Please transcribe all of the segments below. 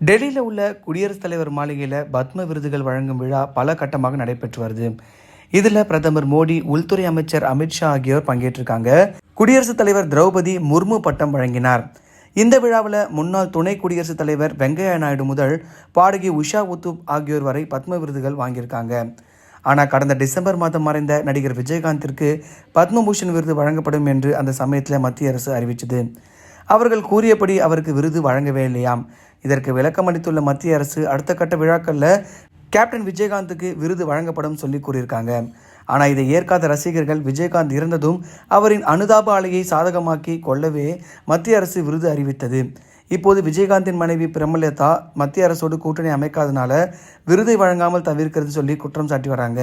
டெல்லியில் உள்ள குடியரசுத் தலைவர் மாளிகையில் பத்ம விருதுகள் வழங்கும் விழா பல கட்டமாக நடைபெற்று வருது. இதில் பிரதமர் மோடி உள்துறை அமைச்சர் அமித்ஷா ஆகியோர் பங்கேற்றிருக்காங்க. குடியரசுத் தலைவர் திரௌபதி முர்மு பட்டம் வழங்கினார். இந்த விழாவில் முன்னாள் துணை குடியரசுத் தலைவர் வெங்கையா நாயுடு முதல் பாடகி உஷா உத்துப் ஆகியோர் வரை பத்ம விருதுகள் வாங்கியிருக்காங்க. ஆனால் கடந்த டிசம்பர் மாதம் மறைந்த நடிகர் விஜயகாந்திற்கு பத்மபூஷன் விருது வழங்கப்படும் என்று அந்த சமயத்தில் மத்திய அரசு அறிவித்தது அவர்கள் கூறியபடி அவருக்கு விருது வழங்கவே இல்லையாம். இதற்கு விளக்கம் அளித்துள்ள மத்திய அரசு அடுத்த கட்ட விழாக்களில் கேப்டன் விஜயகாந்துக்கு விருது வழங்கப்படும் சொல்லி கூறியிருக்காங்க. ஆனால் இதை ஏற்காத ரசிகர்கள் விஜயகாந்த் இறந்ததும் அவரின் அனுதாப ஆலையை சாதகமாக்கி கொள்ளவே மத்திய அரசு விருது அறிவித்தது. இப்போது விஜயகாந்தின் மனைவி பிரமலதா மத்திய அரசோடு கூட்டணி அமைக்காதனால விருதை வழங்காமல் தவிர்க்கிறது சொல்லி குற்றம் சாட்டி வராங்க.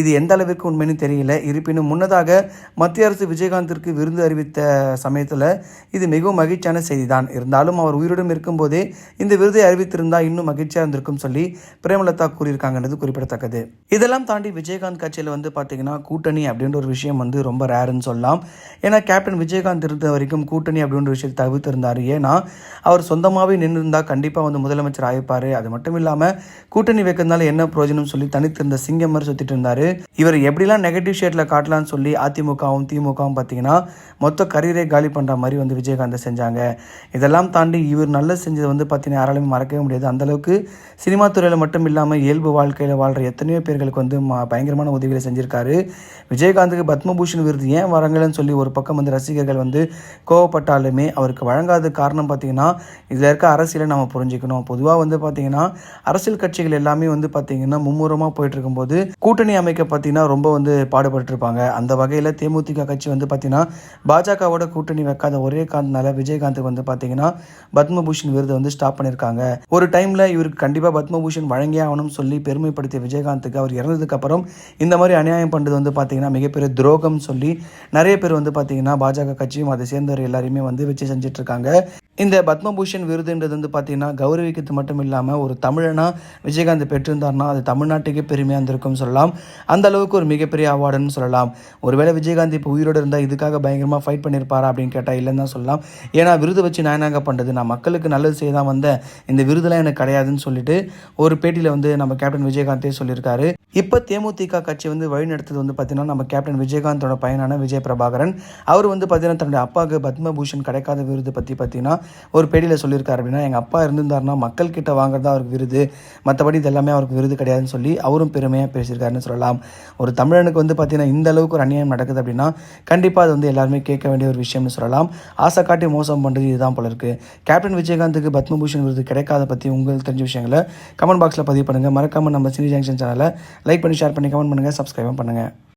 இது எந்த அளவிற்கு உண்மைன்னு தெரியல. இருப்பினும் முன்னதாக மத்திய அரசு விஜயகாந்திற்கு விருது அறிவித்த சமயத்தில் இது மிகவும் மகிழ்ச்சியான செய்தி தான் இருந்தாலும் அவர் உயிருடன் இருக்கும்போதே இந்த விருதை அறிவித்திருந்தால் இன்னும் மகிழ்ச்சியாக இருந்திருக்கும் சொல்லி பிரேமலதா கூறியிருக்காங்கன்றது குறிப்பிடத்தக்கது. இதெல்லாம் தாண்டி விஜயகாந்த் கட்சியில் வந்து பார்த்தீங்கன்னா கூட்டணி அப்படின்ற ஒரு விஷயம் வந்து ரொம்ப ரேருன்னு சொல்லலாம். ஏன்னா கேப்டன் விஜயகாந்த் இருந்த வரைக்கும் கூட்டணி அப்படின்ற விஷயத்தை தவிர்த்திருந்தார். ஏன்னா அவர் சொந்தமாகவே நின்றிருந்தால் கண்டிப்பாக வந்து முதலமைச்சர் ஆயிருப்பார். அது மட்டும் இல்லாமல் கூட்டணி வைக்கிறதுனால என்ன பிரயோஜனம் சொல்லி தனித்திருந்த சிங்கம் மாதிரி சுற்றிட்டு இருந்தார். இவர் எப்படிலாம் நெகட்டிவ் ஷேட்டில் காட்டலாம்னு சொல்லி அதிமுகவும் திமுகவும் பார்த்தீங்கன்னா மொத்த கரியரை காலி பண்ணுற மாதிரி வந்து விஜயகாந்தை செஞ்சாங்க. இதெல்லாம் தாண்டி இவர் நல்ல செஞ்சது வந்து பார்த்தீங்கன்னா யாராலுமே மறக்கவே முடியாது. அந்தளவுக்கு சினிமா துறையில் மட்டும் இல்லாமல் இயல்பு வாழ்க்கையில் வாழ்கிற எத்தனையோ பேர்களுக்கு வந்து பயங்கரமான உதவிகளை செஞ்சிருக்காரு. விஜயகாந்துக்கு பத்மபூஷன் விருது ஏன் வரங்கலன்னு சொல்லி ஒரு பக்கம் வந்து ரசிகர்கள் வந்து கோவப்பட்டாலுமே அவருக்கு வழங்காத காரணம் பார்த்தீங்கன்னா இதில் இருக்க அரசியலை நம்ம புரிஞ்சுக்கணும். பொதுவாக வந்து பார்த்தீங்கன்னா அரசியல் கட்சிகள் எல்லாமே வந்து பார்த்தீங்கன்னா மும்முரமாக போயிட்டு இருக்கும்போது கூட்டணி வைக்க பார்த்தீங்கன்னா ரொம்ப வந்து பாடுபட்டிருப்பாங்க. அந்த வகையில் தேமுதிக கட்சி வந்து பார்த்தீங்கன்னா பாஜகவோட கூட்டணி வைக்காத ஒரே காரணத்தினால விஜயகாந்துக்கு வந்து பார்த்தீங்கன்னா பத்மபூஷன் விருதை வந்து ஸ்டாப் பண்ணியிருக்காங்க. ஒரு டைமில் இவருக்கு கண்டிப்பாக பத்மபூஷன் வழங்கியே ஆகணும்னு சொல்லி பெருமைப்படுத்திய விஜயகாந்துக்கு அவர் இறந்ததுக்கப்புறம் இந்த மாதிரி அநியாயம் பண்ணுறது வந்து பார்த்தீங்கன்னா மிகப்பெரிய துரோகம் சொல்லி நிறைய பேர் வந்து பார்த்தீங்கன்னா பாஜக கட்சியும் அதை சேர்ந்தவர் எல்லாருமே வந்து வச்சு செஞ்சுட்டு இருக்காங்க இந்த பத்மபூஷன் விருதுன்றது வந்து பார்த்தீங்கன்னா கௌரவிக்கிறது மட்டும் இல்லாமல் ஒரு தமிழனா விஜயகாந்த் பெற்றிருந்தார்னா அது தமிழ்நாட்டுக்கே பெருமையாக இருந்திருக்கும் சொல்லலாம். அந்த அளவுக்கு ஒரு மிகப்பெரிய அவார்டுன்னு சொல்லலாம். ஒருவேளை விஜயகாந்த் இப்போ உயிரோடு இருந்தால் இதுக்காக பயங்கரமாக ஃபைட் பண்ணியிருப்பாரா அப்படின்னு கேட்டால் இல்லைன்னு தான் சொல்லலாம். ஏன்னா விருது வச்சு நான் என்னங்க பண்ணுறது நான் மக்களுக்கு நல்லது செய்ய தான் வந்தேன். இந்த விருதுலாம் எனக்கு கிடையாதுன்னு சொல்லிட்டு ஒரு பேட்டியில் வந்து நம்ம கேப்டன் விஜயகாந்தே சொல்லியிருக்காரு. இப்போ தேமுதிக கட்சி வந்து வழிநடத்தது வந்து பார்த்தீங்கன்னா நம்ம கேப்டன் விஜயகாந்தோட பையனான விஜய் பிரபாகரன் அவர் வந்து பார்த்தீங்கன்னா தன்னுடைய அப்பாவுக்கு பத்மபூஷன் கிடைக்காத விருது பற்றி பார்த்தீங்கன்னா ஒரு பேட்டியில் சொல்லியிருக்காரு அப்படின்னா எங்கள் அப்பா இருந்திருந்தாருன்னா மக்கள் கிட்ட வாங்குறது அவருக்கு விருது. மற்றபடி இது எல்லாமே அவருக்கு விருது கிடையாதுன்னு சொல்லி அவரும் பெருமையாக பேசியிருக்காருன்னு சொல்லலாம். சொல்லலாம் ஒரு தமிழனுக்கு வந்து பார்த்தீங்கன்னா இந்த அளவுக்கு ஒரு அநியாயம் நடக்குது அப்படின்னா கண்டிப்பாக அது வந்து எல்லாருமே கேட்க வேண்டிய ஒரு விஷயம்னு சொல்லலாம். ஆசை காட்டி மோசம் பண்ணுறது இதுதான் போல இருக்குது கேப்டன் விஜயகாந்துக்கு பத்மபூஷன் விருது கிடைக்காத பற்றி உங்களுக்கு தெரிஞ்ச விஷயங்களை கமெண்ட் பாக்ஸில் பதிவு பண்ணுங்கள் மறக்காமல் நம்ம சினி ஜங்ஷன் சேனலை லைக் பண்ணி ஷேர் பண்ணி கமெண்ட் பண்ணுங்கள் சப்ஸ்கிரைபும் பண்ணுங்கள்